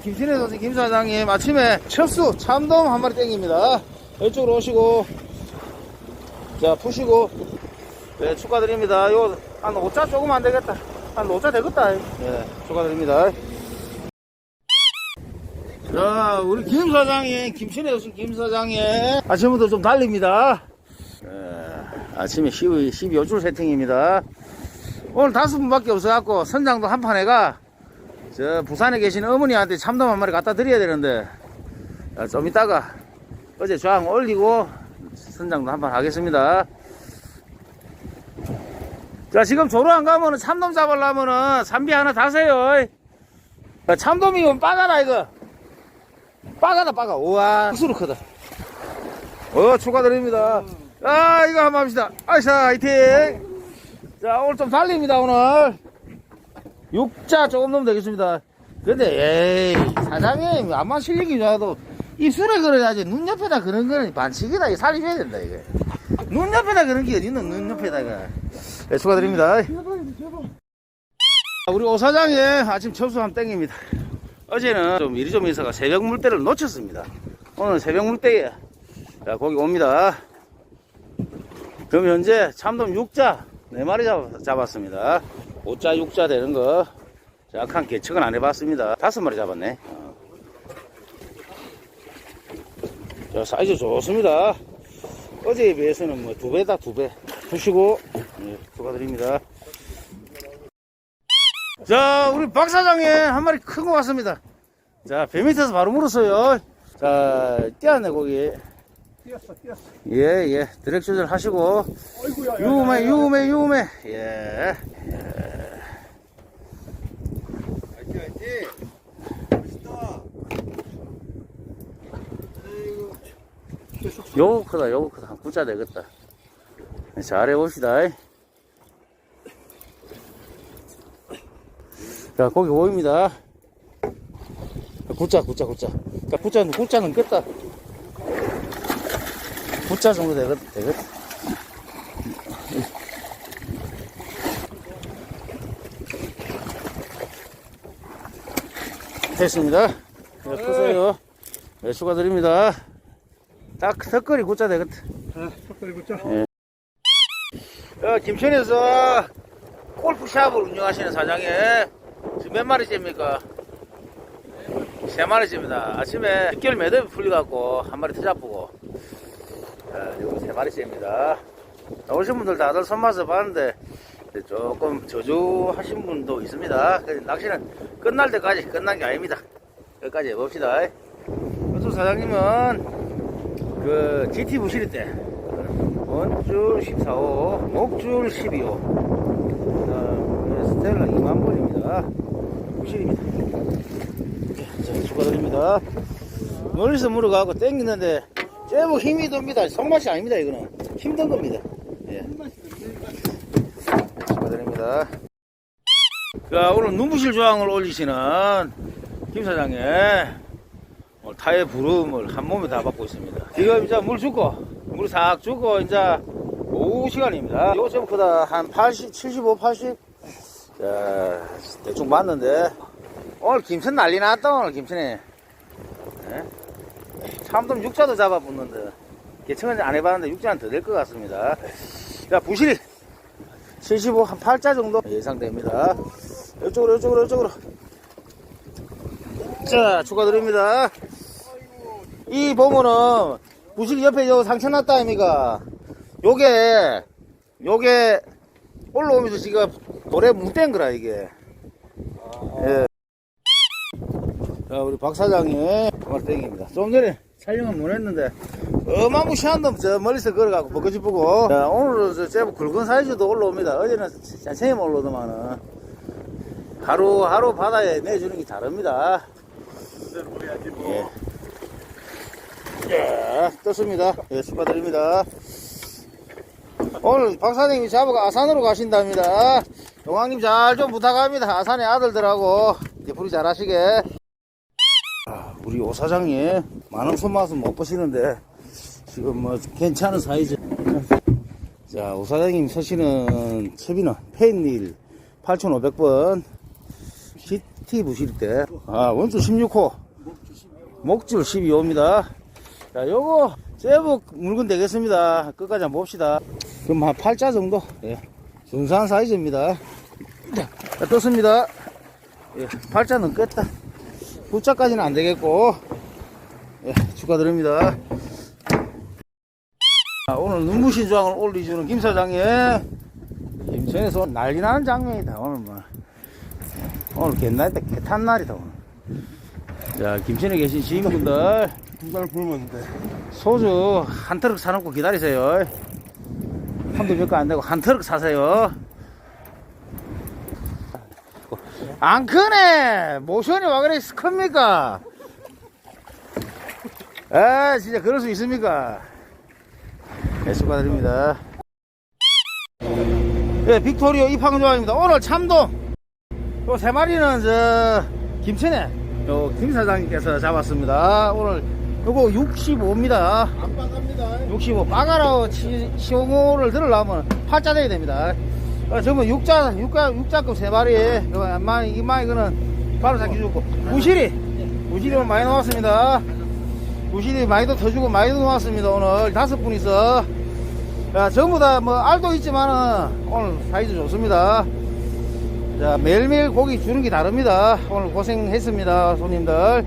김신혜 선생 김 사장님 아침에 첫수 참돔 한 마리 땡깁니다. 이쪽으로 오시고 자 푸시고 네 축하드립니다. 요한 5자 조금 안 되겠다. 한 5자 되겠다. 예 축하드립니다. 자 우리 김 사장님 김신혜 선생 김 사장님 아침부터 좀 달립니다. 예, 아침에 12, 12줄 세팅입니다. 오늘 다섯 분밖에 없어갖고 선장도 한판 해가 저 부산에 계신 어머니한테 참돔 한 마리 갖다 드려야 되는데 자, 좀 이따가 어제 조항 올리고 선장도 한판 하겠습니다. 자 지금 조로 안 가면은 참돔 잡으려면은 삼비 하나 다세요. 자, 참돔이면 빠가라 이거? 빠가다 빠가. 우와 수로 크다. 어 축하드립니다. 아 이거 한번 합시다. 아이샤 화이팅! 자 오늘 좀 달립니다 오늘 육자 조금 넣으면 되겠습니다. 근데, 에이, 사장님, 암만 실력이 좋아도 입술에 그려야지. 눈 옆에다 그런 거는 반칙이다. 이거 살리셔야 된다, 이게. 눈 옆에다 그런 게 어딨노, 눈 옆에다가. 네, 축하드립니다. 우리 오 사장님, 아침 접수 한 땡깁니다. 어제는 좀 일이 좀 있어가 새벽 물때를 놓쳤습니다. 오늘 새벽 물때에, 자, 고기 옵니다. 그럼 현재 참돔 육자 네 마리 잡, 잡았습니다. 5자, 6자 되는 거. 약한 개척은 안 해봤습니다. 다섯 마리 잡았네. 어. 자, 사이즈 좋습니다. 어제에 비해서는 뭐 두 배다, 두 배. 푸시고, 예, 축하드립니다. 자, 우리 박 사장님 한 마리 큰 거 왔습니다. 자, 배 밑에서 바로 물었어요. 자, 띄었네, 고기. 뛰었어, 뛰었어. 예, 예. 드랙 조절 하시고. 어이구야. 유메, 유메, 유메. 예. 화이팅, 화이팅. 멋있다. 아이고. 계속. 요거 크다, 요거 크다. 한 구자 되겠다. 잘 해봅시다. 자, 고기 보입니다. 구자, 구자, 구자. 자, 구자는, 구자는 깼다. 구자 정도 되겠다, 되겠다. 됐습니다. 자, 크세요. 네, 축하드립니다. 딱 턱걸이 구자 되겠다. 아, 턱걸이 붙자. 어, 김천에서 골프샵을 운영하시는 사장님, 지금 몇 마리째입니까? 세 마리째입니다. 아침에 뒷결 매듭이 풀려갖고 한 마리 터잡고, 어, 이거 세 마리째입니다. 오신 분들 다들 손맛을 봤는데, 조금 저주하신 분도 있습니다. 낚시는 끝날 때까지 끝난 게 아닙니다. 끝까지 해봅시다. 요즘 사장님은 그 GT 부실이 때 원줄 14호, 목줄 12호, 그다음 스텔라 2만 번입니다. 부실입니다. 자, 축하드립니다. 멀리서 물어가고 땡기는데 제법 힘이 듭니다. 손맛이 아닙니다. 이거는 힘든 겁니다. 예. 축하드립니다. 자, 오늘 눈부실 조항을 올리시는 김 사장 님. 오늘 타의 부름을 한 몸에 다 받고 있습니다. 지금 이제 물 주고, 물 싹 주고, 이제 오후 시간입니다. 크다. 한 80, 75, 80? 자, 대충 맞는데. 오늘 김천 난리 났다, 오늘 김천에. 예? 참돔 육자도 잡아붙는데. 개청은 안 해봤는데 육자는 더 될 것 같습니다. 자, 부실이 75, 한 8자 정도 예상됩니다. 이쪽으로, 이쪽으로, 이쪽으로. 자, 축하드립니다. 이 보면은 부실 옆에 저 상처 났다 아닙니까? 요게 요게 올라오면서 지금 돌에 뭉뗀 거라 이게. 예. 자, 우리 박 사장이 정말 땡입니다. 좀 전에 촬영은 못 했는데 어마무시한 놈 저 멀리서 걸어가고 먹어지보고 자, 오늘은 저 제법 굵은 사이즈도 올라옵니다. 어제는 천천히 올라오더만은 하루하루 바다에 내주는 게 다릅니다. 예. 예, 떴습니다. 예, 축하드립니다. 오늘 박사님이 잡아가 아산으로 가신답니다. 용왕님 잘 좀 부탁합니다. 아산의 아들들하고 예쁘리 잘하시게. 아, 우리 오 사장님 많은 손맛은 못 보시는데 지금 뭐 괜찮은 사이즈. 자, 오 사장님 서시는 채비는 펜일 8,500번. T 부실 때. 아, 원줄 16호. 목줄 12호입니다. 자, 요거, 제법 물건 되겠습니다. 끝까지 한번 봅시다. 그럼 한 8자 정도. 예. 순수한 사이즈입니다. 자, 떴습니다. 예, 8자 넘겠다. 9자까지는 안 되겠고. 예, 축하드립니다. 자, 오늘 눈부신 조항을 올려주는 김 사장님. 김천에서 난리 나는 장면이다, 오늘 뭐. 오늘 개날 때 개탄 날이다, 오늘. 자, 김천에 계신 지인분들, 누가를 불면 돼. 소주 한 트럭 사놓고 기다리세요. 한두 몇개 안 되고 한 트럭 사세요. 안 크네! 모션이 와 그래 큽니까? 아, 진짜 그럴 수 있습니까? 네, 축하드립니다. 네, 빅토리오 입항조합입니다. 오늘 참돔! 요 세 마리는 저, 김천에, 요, 김 사장님께서 잡았습니다. 오늘 요거 65입니다. 안 빠갑니다. 65. 빠가로 시오모를 들으려면 8자 돼야 됩니다. 어, 전부 6자, 6자, 6자급 세 마리. 이거 한 마리, 이 마리 이거는 바로 잡기 좋고. 부실이 오늘 많이 나왔습니다. 부실이 많이도 터주고 많이도 나왔습니다. 오늘 다섯 분이서. 야, 전부 다 뭐 알도 있지만은 오늘 사이즈 좋습니다. 자, 매일매일 고기 주는 게 다릅니다. 오늘 고생했습니다. 손님들.